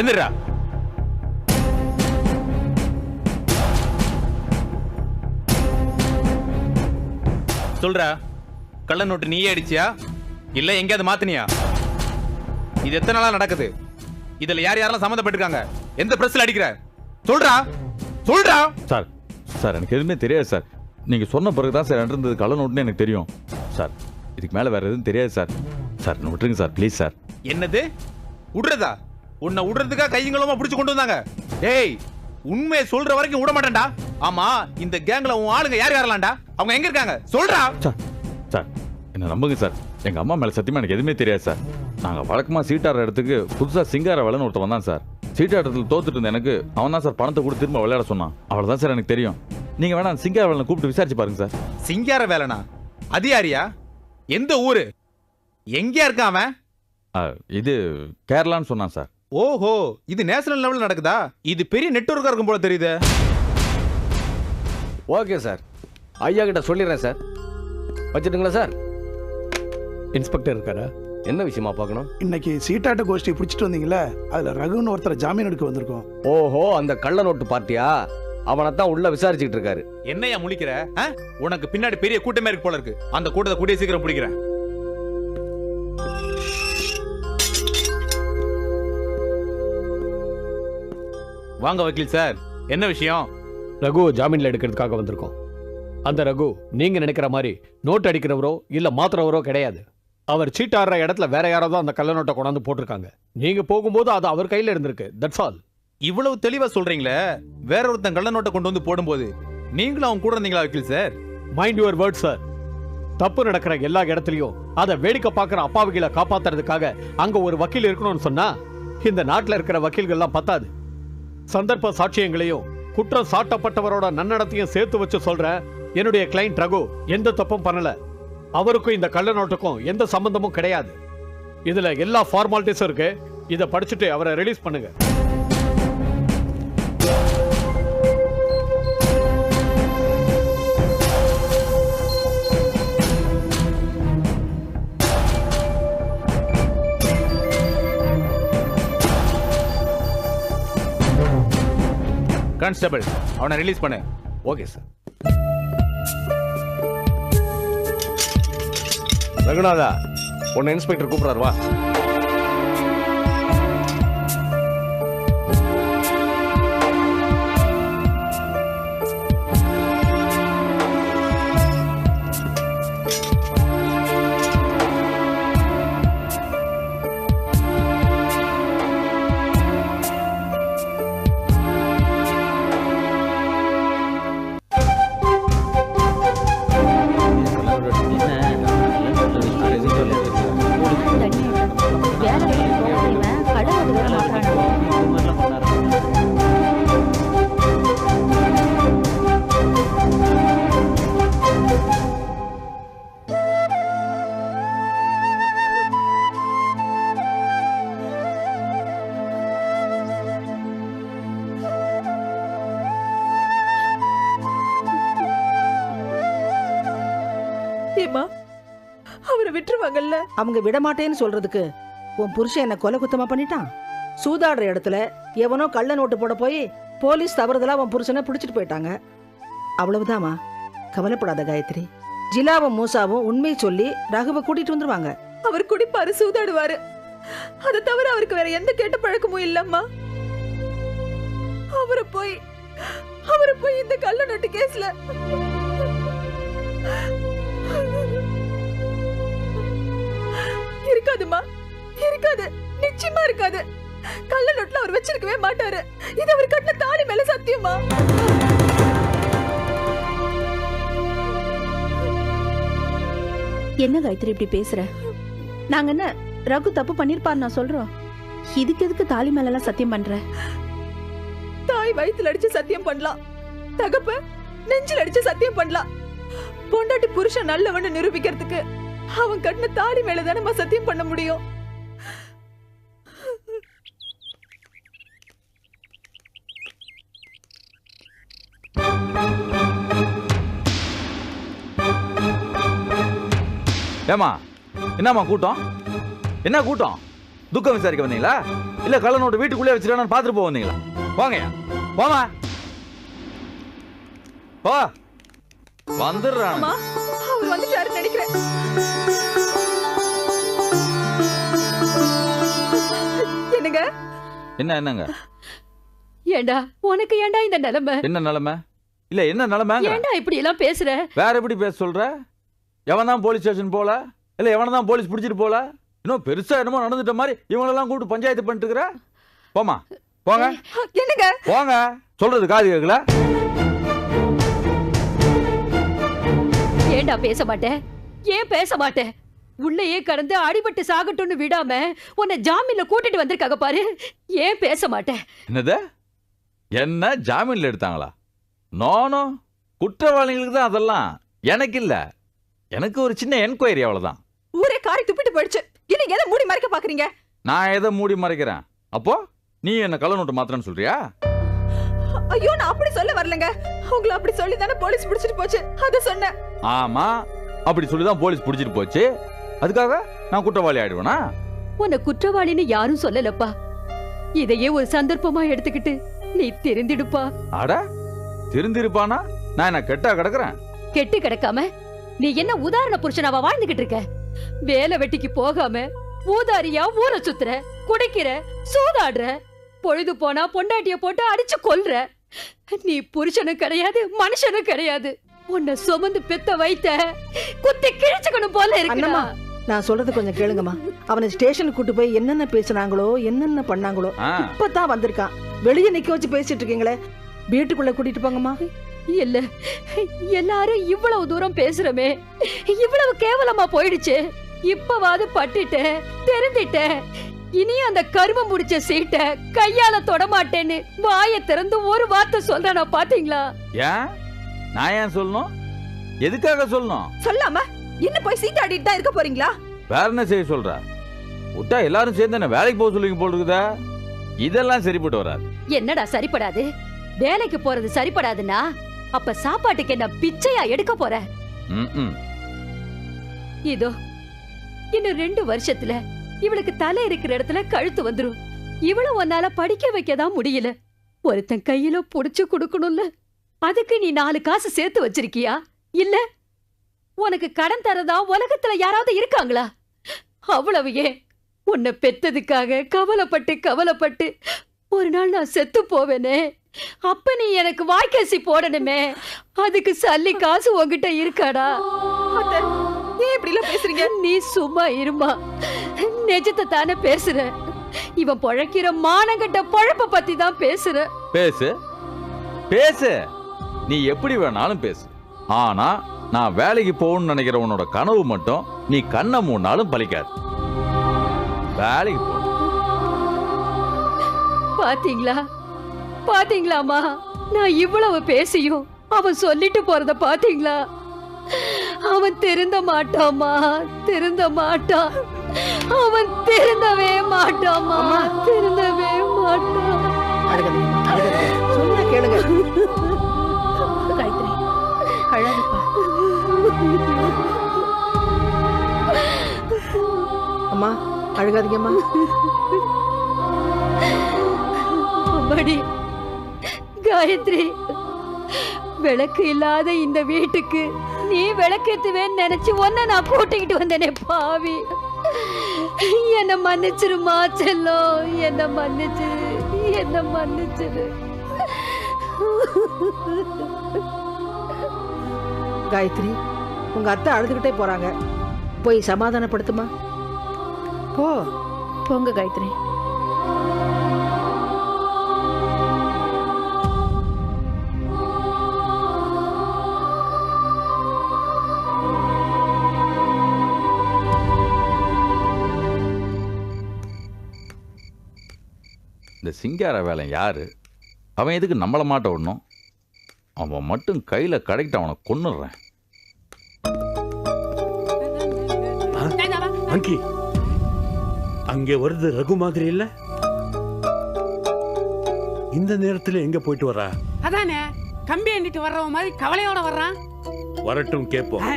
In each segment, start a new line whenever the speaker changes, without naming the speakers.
எந்திரா சொல்றா. கள்ள நோட்டு நீயே அடிச்சியா? இல்ல எங்கேயாவது மாத்தினியா? இது எத்தனை நாளா நடக்குது? இதுல யார் யாரெல்லாம் சம்மந்தப்பட்டிருக்காங்க? எந்த பிரஸ்ல அடிக்கிற? சொல்றா. சொல்றா.
சார் சார் எனக்கு எதுவுமே தெரியாது சார். நீங்கள் சொன்ன பிறகு தான் சார் இருந்தது கள்ள நோட்டுன்னு எனக்கு தெரியும். சார் இதுக்கு மேலே வேறு எதுவும் தெரியாது சார். சார் விட்டுருங்க சார். Please sir.
என்னது? விடுறதா? உன்னை விடுறதுக்கா கையங்களுமா பிடிச்சு கொண்டு வந்தாங்க. டேய் உண்மையை சொல்ற வரைக்கும் விட மாட்டேன்டா. ஆமா இந்த கேங்ல உன் ஆளுங்க யார் யாரெல்லாம்டா? அவங்க எங்க இருக்காங்க? சொல்றா.
சார் சார் என்ன நம்புங்க சார். எங்கள் அம்மா மேலே சத்தியமாக எனக்கு எதுவுமே தெரியாது சார். நாங்கள் வழக்கமாக சீட்டாடுற இடத்துக்கு புதுசாக சிங்கார வேலைன்னு ஒருத்தன் வந்தான் சார். சீட்டாட்டத்தில் தோத்துட்டு இருந்த எனக்கு அவன் தான் சார் பணத்தை கொடுத்து திரும்ப விளையாட சொன்னான். அவ்வளோதான் சார் எனக்கு தெரியும். நீங்கள் வேணா சிங்கார வேலை கூப்பிட்டு விசாரிச்சு பாருங்க சார்.
சிங்கார வேலைனா? அது யாரியா? எந்த ஊரு? எங்கேயா இருக்கான் அவன்?
இது கேரளான்னு சொன்னான் சார்.
ஓஹோ இது நேஷனல் லெவல்ல நடக்குதா? இது பெரிய நெட்வொர்க்கா இருக்கும் போல தெரியுது.
Okay sir. ஐயா கிட்ட சொல்லிடுறேன் சார். வச்சுட்டுங்களா சார்?
இன்ஸ்பெக்டர் இருக்காரா?
என்ன விஷயமா பார்க்கணும்?
இன்னைக்கு சீட்டாட்ட கோஷ்டி பிடிச்சிட்டு வந்தீங்களே அதுல ரகுன்னு ஒருத்தரை ஜாமீன் எடுக்க வந்திருக்கோம்.
ஓஹோ அந்த கள்ள நோட்டு பார்ட்டியா? அவனை தான் உள்ள விசாரிச்சுக்கிட்டு இருக்காரு.
என்னையா முழிக்கிற ஆ? உனக்கு பின்னாடி பெரிய கூட்டமே இருக்கு போல இருக்கு. அந்த கூட்டத்தை கூடிய சீக்கிரம் பிடிக்கிறேன். வாங்க வக்கீல் சார். என்ன விஷயம்?
ரகு ஜாமீன்ல எடுக்கிறதுக்காக வந்திருக்கோம். அந்த ரகு நீங்க நினைக்கிற மாதிரி நோட் அடிக்கிறவரோ இல்ல மாத்துறவரோ கிடையாது. அவர் சீட்டாடுற இடத்துல வேற யாரோ தான் அந்த கள்ள நோட்டை கொண்டாந்து போட்டிருக்காங்க. நீங்க போகும்போது அது அவர் கையில இருந்திருக்கு. தட்ஸ் ஆல்
இவ்வளவு தெளிவா சொல்றீங்களே? வேற ஒருத்தன் கள்ள நோட்டை கொண்டு வந்து போடும்போது நீங்களும் அவன் கூட இருந்தீங்களா வக்கீல் sir?
Mind your word sir தப்பு நடக்கிற எல்லா இடத்துலயும் அதை வேடிக்கை பார்க்குற அப்பாவிகளை காப்பாத்துறதுக்காக அங்க ஒரு வக்கீல் இருக்கணும்னு சொன்னா இந்த நாட்டுல இருக்கிற வக்கீல்கள்லாம் பத்தாது. சந்தர்ப்ப சாட்சியங்களையும் குற்றம் சாட்டப்பட்டவரோட நன்னடத்தையும் சேர்த்து வச்சு சொல்றேன் என்னுடைய கிளைண்ட் ரகு எந்த தப்பும் பண்ணல. அவருக்கும் இந்த கள்ள நோட்டுக்கும் எந்த சம்பந்தமும் கிடையாது. இதுல எல்லா ஃபார்மாலிட்டிஸும் இருக்கு. இதை படிச்சுட்டு அவரை ரிலீஸ் பண்ணுங்க.
கான்ஸ்டபிள். அவனை ரிலீஸ் பண்ணு.
ஓகே சார் ரகுநாதா உன்னை இன்ஸ்பெக்டர் கூப்பிடுறாரு வா.
அவரை விட்டுருவாங்கல்ல
அவங்க விடமாட்டேன்னு சொல்றதுக்கு உன் புருஷன் என்ன கொலை குத்தமா பண்ணிட்டான்? சூதாடுற இடத்துல எவனோ கள்ள நோட்டு போட போய் போலீஸ் தவறுதலா உன் புருஷனை பிடிச்சிட்டு போயிட்டாங்க. அவ்வளவுதாம்மா. கவலைப்படாத காயத்ரி. ஜிலாவும் மூசாவும் உண்மையை சொல்லி ரகுவை கூட்டிட்டு வந்துருவாங்க.
அவர் குடிப்பாரு சூதாடுவாரு. அதை தவிர அவருக்கு வேற எந்த கெட்ட பழக்கமும் இல்லம்மா. அவரை போய் அவரை போய் இந்த கள்ள நட்டு கேஸ்ல இருக்காதுமா இருக்காது. நிச்சயமா இருக்காது. கள்ள நோட்ல அவர் வச்சிருக்கவே மாட்டாரு. இது அவர் கட்டின தாலி மேல சத்தியமா?
என்ன காயத்ரி இப்படி பேசுற? நாங்க என்ன ரகு தப்பு பண்ணிருப்பார் நான் சொல்றோம். இதுக்கு எதுக்கு தாலி மேலலாம் சத்தியம் பண்ற?
தாய் வயித்துல அடிச்சு சத்தியம் பண்ணலாம். தகப்ப நெஞ்சில் அடிச்சு சத்தியம் பண்ணலாம். பொண்டாட்டி புருஷன் நல்லவன்னு நிரூபிக்கிறதுக்கு அவன் கட்டின தாடி மேல தானே சத்தியம் பண்ண முடியும்.
ஏமா என்னம்மா கூட்டம்? என்ன கூட்டம்? துக்கம் விசாரிக்க வந்தீங்களா? இல்ல கள்ள நோட்டு வீட்டுக்குள்ளே வச்சிருக்கானு பார்த்துட்டு போக வந்தீங்களா? போங்கய்யா போமா போ. வந்துடுறான்.
வந்துட்டாருன்னு நினைக்கிறேன். என்னங்க?
என்ன என்னங்க?
ஏண்டா உனக்கு ஏண்டா இந்த நிலைமை?
என்ன நிலைமை? இல்ல என்ன நிலைமைங்க?
ஏண்டா இப்படி எல்லாம் பேசுற?
வேற எப்படி பேச சொல்ற? எவன் தான் போலீஸ் ஸ்டேஷன் போல? இல்ல எவனை தான் போலீஸ் பிடிச்சிட்டு போல? இன்னும் பெருசா என்னமோ நடந்துட்ட மாதிரி இவங்களெல்லாம் கூப்பிட்டு பஞ்சாயத்து பண்ணிட்டு இருக்கிற? போமா போங்க.
என்னங்க?
போங்க. சொல்றது காது கேட்கல.
ஏண்டா பேச மாட்டேன் ஏன் பேச மாட்டேன் உள்ளேயே கடந்து அடிபட்டு சாகட்டும்னு விடாம உன்னை ஜாமீன்ல கூட்டிட்டு வந்திருக்காங்க பாரு. ஏன் பேச மாட்டேன்?
என்னது? என்ன ஜாமீன்ல எடுத்தாங்களா? நானோ குற்றவாளிகளுக்கு தான் அதெல்லாம். எனக்கு இல்ல. எனக்கு ஒரு சின்ன என்கொயரி அவ்வளவுதான்.
ஊரே காரி துப்பிட்டு போயிடுச்சு. இன்னைக்கு எதை மூடி மறைக்க பாக்குறீங்க?
நான் எதை மூடி மறைக்கிறேன்? அப்போ நீ என்ன கள்ள நோட்டு மாத்திரன்னு சொல்றியா?
ஐயோ நான் அப்படி சொல்ல வரலங்க. உங்களை அப்படி சொல்லி தானே போலீஸ் பிடிச்சிட்டு போச்சு. அத சொன்னேன்.
ஆமா. அப்படி சொல்லி தான் போலீஸ் பிடிச்சிட்டு போச்சு. அதுக்காக நான் குற்றவாளி ஆயிடுவேனா?
உன்னை குற்றவாளின்னு யாரும் சொல்லலப்பா. இதையே ஒரு சந்தர்ப்பமா எடுத்துக்கிட்டு நீ தெரிந்திடுப்பா.
அட திருந்திருப்பானா? நான் என்ன கெட்டா கிடக்குறேன்?
கெட்டு கிடக்காம நீ என்ன உதாரண புருஷனாவா வாழ்ந்துகிட்டு இருக்க? வேலை வெட்டிக்கு போகாம ஊதாரியா ஊரை சுத்துற குடிக்கிற சூதாடுற பொழுது போனா பொண்டாட்டிய போட்டு அடிச்சு கொல்ற. நீ புருஷனும் கிடையாது மனுஷனும் கிடையாது. உன்னை சுமந்து பெத்த வைத்த குத்தி கிழிச்சுக்கணும் போல இருக்குடா.
அண்ணம்மா நான் சொல்றது கொஞ்சம் கேளுங்கம்மா. அவனை ஸ்டேஷனுக்கு கூட்டு போய் என்னென்ன பேசுனாங்களோ என்னென்ன பண்ணாங்களோ இப்பதான் வந்திருக்கான். வெளியே நிக்க வச்சு பேசிட்டு இருக்கீங்களே வீட்டுக்குள்ள கூட்டிட்டு போங்கம்மா.
இல்ல எல்லாரும் இவ்வளவு தூரம் பேசுறமே இவ்வளவு கேவலமா போயிடுச்சு. இப்பவாது பட்டுட்டேன் தெரிஞ்சிட்டேன் இனி அந்த கருமம் முடிச்ச சீட்டை கையால தொடமாட்டேன்னு வாயை திறந்து ஒரு வார்த்தை சொல்றேனா பாத்தீங்களா?
ஏன்? நான் ஏன் சொல்லணும்? எதுக்காக சொல்லணும்?
சொல்லாம? இன்னும் போய் சீட்டாடிட்டு தான் இருக்க போறீங்களா?
வேற என்ன செய்ய சொல்ற? விட்டா எல்லாரும் சேர்ந்து என்ன வேலைக்கு போக சொல்லுங்க போல் இருக்குதா? இதெல்லாம் சரிப்பட்டு வராது.
என்னடா சரிப்படாது? வேலைக்கு போறது சரிப்படாதுன்னா அப்ப சாப்பாட்டுக்கு என்ன பிச்சையா எடுக்க போற. இதோ இன்னும் ரெண்டு வருஷத்துல இவளுக்கு தலை இருக்கிற இடத்துல கழுத்து வந்துரும். இவள உன்னால படிக்க வைக்கதான் முடியல. ஒருத்தன் கையில புடிச்சு கொடுக்கணும்ல. அதுக்கு நீ நாலு காசு சேர்த்து வச்சிருக்கியா? இல்ல? உனக்கு கடன் தரதா? உலகத்துல யாராவது இருக்காங்களா? அவ்வளவு ஏன்? உன்னை பெத்ததுக்காக கவலைப்பட்டு கவலைப்பட்டு ஒரு நாள் நான் செத்து போவேனே. அப்ப நீ எனக்கு வாய்க்காசி போடணுமே. அதுக்கு சல்லி காசு உன்கிட்ட இருக்காடா?
ஏன் இப்படி எல்லாம் பேசுறீங்க?
நீ சும்மா இருமா. நிஜத்தை தானே பேசுற. இவன் பொழைக்கிற மானங்கட்ட பொழப்ப பத்தி தான் பேசுற.
பேசு. பேசு. நீ எப்படி வேணாலும் பேசு. ஆனா நான் வேலைக்கு போகணும்னு நினைக்கிற உன்னோட கனவு மட்டும் நீ கண்ணை மூணாலும் பலிக்காது. வேலைக்கு போ.
பாத்தீங்களா? பாத்தீங்களாமா நான் இவ்வளவு பேசியும் அவன் சொல்லிட்டு போறத பாத்தீங்களா? அவன் திருந்த மாட்டாமா திருந்த மாட்டான். அவன் திருந்தவே மாட்டாமா திருந்தவே மாட்டான்.
கேளுங்க. அம்மா அழுகாதீங்கம்மா.
அம்மாடி காயத்ரி விளக்கு இல்லாத இந்த வீட்டுக்கு நீ விளக்கேத்துவேன்னு நினைச்சு ஒன்ன நான் கூட்டிக்கிட்டு வந்தேனே பாவி. என்ன மன்னிச்சிருமா செல்லம்? என்ன மன்னிச்சிரு என்ன மன்னிச்சிரு
காயத்ரி உங்க அத்தை அழுதுகிட்டே போறாங்க. போய் சமாதானப்படுத்துமா? போ.
போங்க காயத்ரி.
இந்த சிங்கார வேலை யாரு? அவன் எதுக்கு நம்மள மாட்ட விடணும்? அவன் மட்டும் கையில கடைக்கிட்டு அவனை கொன்னுடுறேன்.
அங்கி அங்கே வருது ரகு மாதிரி இல்ல இந்த நேரத்துல எங்க போயிட்டு வரா
அதானே கம்பி எண்ணிட்டு வர்றவன் மாதிரி கவலையோட வர்றான்
வரட்டும் கேப்போம்
ஆ.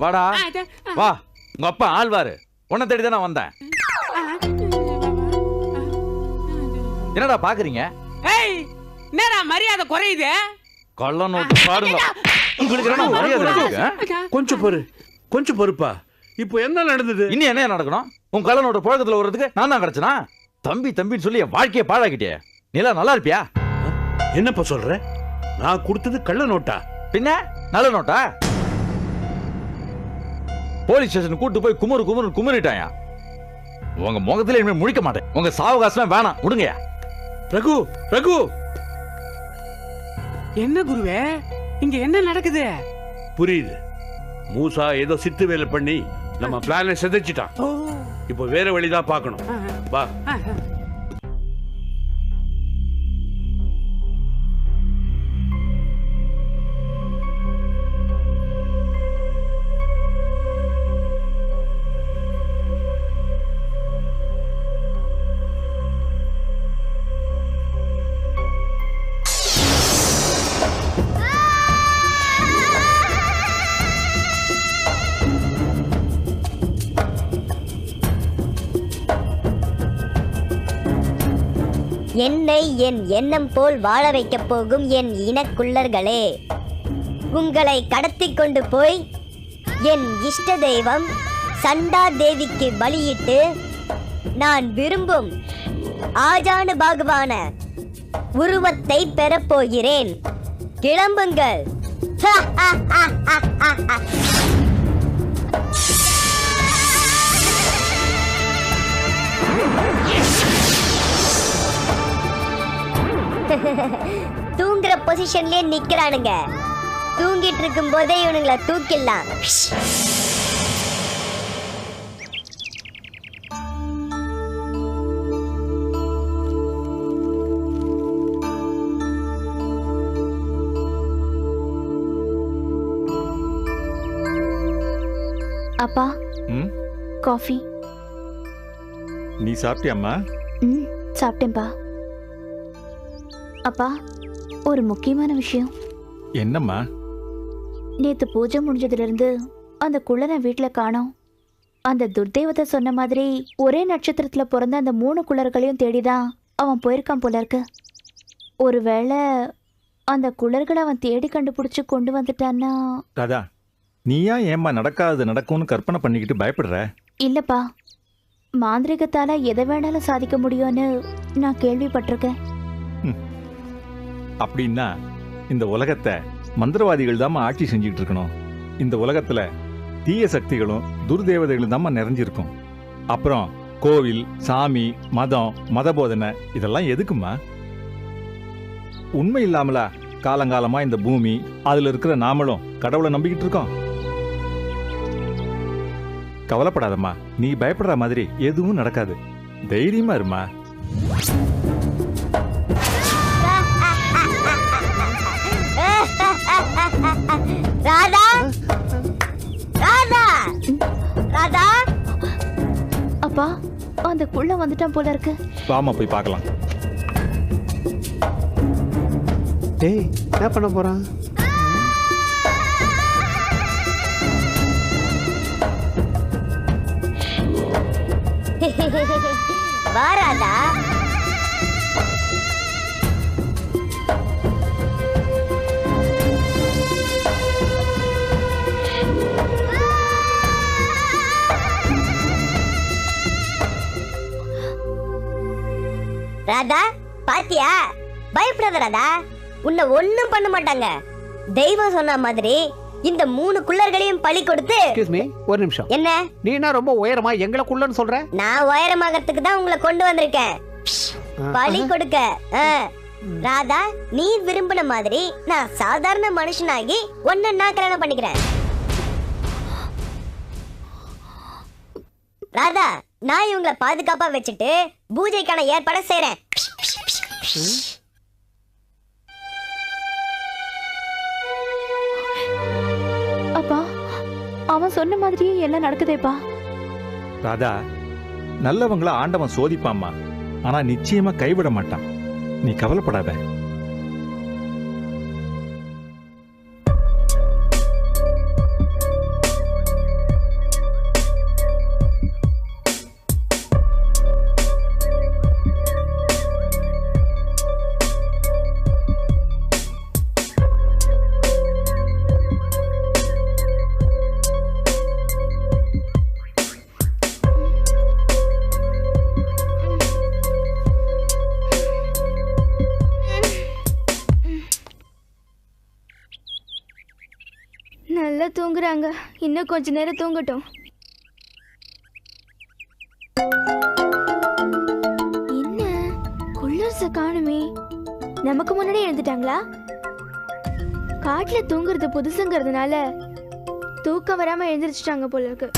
வாடா வா உங்க அப்பா ஆழ்வாரு உன்னை தேடி தான் நான் வந்தேன் என்னடா பாக்குறீங்க
ஏய் என்னடா மரியாதை குறையுது
கள்ள நோட்டு பாருங்க. உங்களுக்கு என்ன மரியாதை இருக்கு, ஆ?
கொஞ்சம் பொறு கொஞ்சம் பொறுப்பா. இப்போ என்ன நடந்தது?
இன்னும் என்ன நடக்கணும்? உன் கள்ள நோட்டு புழக்கத்துல வர்றதுக்கு நான் தான் கிடைச்சனா தம்பி தம்பின்னு சொல்லி என் வாழ்க்கையை பாழாக்கிட்டே நீலாம் நல்லா இருப்பியா?
என்னப்பா சொல்ற? நான் கொடுத்தது கள்ள நோட்டா
பின்ன? நல்ல நோட்டா? போலீஸ் ஸ்டேஷன் கூட்டு போய் குமுறு குமுறு குமுறிட்டாயா? உங்க முகத்துல இனிமே முழிக்க மாட்டேன். உங்க சாவகாசம் வேணாம். விடுங்கயா
ரகு ரகு!
என்ன குருவே? இங்க என்ன நடக்குது?
புரியுது. மூசா ஏதோ சித்து வேலை பண்ணி நம்ம பிளானை சிதைச்சிட்டான். இப்போ வேற வழிதான் பார்க்கணும். வா.
என்னை என் எண்ணம் போல் வாழ வைக்கப் போகும் என் இனக்குள்ளர்களே. உங்களை கடத்தி கொண்டு போய் என் இஷ்ட தெய்வம் சண்டா தேவிக்கு பலியிட்டு நான் விரும்பும் ஆஜானு பாகுவான உருவத்தை பெறப்போகிறேன் கிளம்புங்கள். தூங்குற பொசிஷன்லயே நிக்கிறானுங்க. தூங்கிட்டு இருக்கும் போதே இவனுங்களை தூக்கிடலாம்.
அப்பா
ம்?
காஃபி.
நீ சாப்பிட்டியாம்மா?
ம் சாப்பிட்டேன்ப்பா. அப்பா ஒரு முக்கியமான விஷயம்.
என்னம்மா?
நேத்து பூஜை முடிஞ்சதுல இருந்து அந்த குள்ளனை வீட்ல காணோம். அந்த துர்தேவதை சொன்ன மாதிரி ஒரே நட்சத்திரத்துல பிறந்த அந்த மூணு குள்ளர்களையும் தேடிதான் அவன் போயிருக்கான் போல இருக்கு. ஒருவேளை அந்த குள்ளர்களை அவன் தேடி கண்டுபிடிச்சு கொண்டு வந்துட்டான்னா?
ராதா நீயா ஏம்மா நடக்காது நடக்கும்னு கற்பனை பண்ணிக்கிட்டு பயப்படுற?
இல்லப்பா மாந்திரிகத்தால எதை வேணாலும் சாதிக்க முடியும்னு நான் கேள்விப்பட்டிருக்கேன்.
அப்படின்னா இந்த உலகத்தை மந்திரவாதிகள் தான் ஆட்சி செஞ்சுட்டு இருக்கணும் இந்த உலகத்துல தீய சக்திகளும் துர்தேவதைகளும் தான் நிறைஞ்சிருக்கும். அப்புறம் கோவில் சாமி மதம் மத போதனை இதெல்லாம் எதுக்குமா உண்மை இல்லாமலா காலங்காலமா இந்த பூமி அதுல இருக்கிற நாமளும் கடவுளை நம்பிக்கிட்டு இருக்கோம் கவலைப்படாதம்மா நீ பயப்படுற மாதிரி எதுவும் நடக்காது. தைரியமா இருமா
ராதா? ராதா? ராதா?
அப்பா அந்த குள்ள வந்துட்டான் போல இருக்கு.
வாமா போய் பார்க்கலாம்.
டேய் என்ன பண்ண போறான்?
வா ராதா பாத்தியா? பயப்படாத ராதா உன்னை ஒண்ணும் பண்ண மாட்டாங்க. தெய்வம் சொன்ன மாதிரி இந்த மூணு குள்ளர்களையும் பழி கொடுத்து
எக்ஸ்கியூஸ் மீ ஒரு நிமிஷம்.
என்ன?
நீ என்ன ரொம்ப உயரமா எங்களை குள்ளன்னு சொல்ற?
நான் உயரமாகறதுக்கு தான் உங்களை கொண்டு வந்திருக்கேன். பலி கொடுக்க. ராதா நீ விரும்பின மாதிரி நான் சாதாரண மனுஷனாகி ஒன்ன நான் கல்யாணம் பண்ணிக்கிறேன். ராதா நான் இவங்களை பாதுகாப்பா வச்சுட்டு பூஜைக்கான ஏற்பாடு செய்றேன்.
அப்பா அவன் சொன்ன மாதிரியே எல்லாம் நடக்குதேப்பா.
ராதா நல்லவங்கள ஆண்டவன் சோதிப்பாம்மா ஆனா நிச்சயமா கைவிட மாட்டான். நீ கவலைப்படாத.
தூங்குறாங்க. இன்னும் கொஞ்ச நேரம் தூங்கட்டும். என்ன? குள்ளர்ஸ காணுமே. நமக்கு முன்னாடி எழுந்துட்டாங்களா? காட்டுல தூங்குறது புதுசுங்கிறதுனால தூக்கம் வராம எழுந்திரிச்சிட்டாங்க போல இருக்கு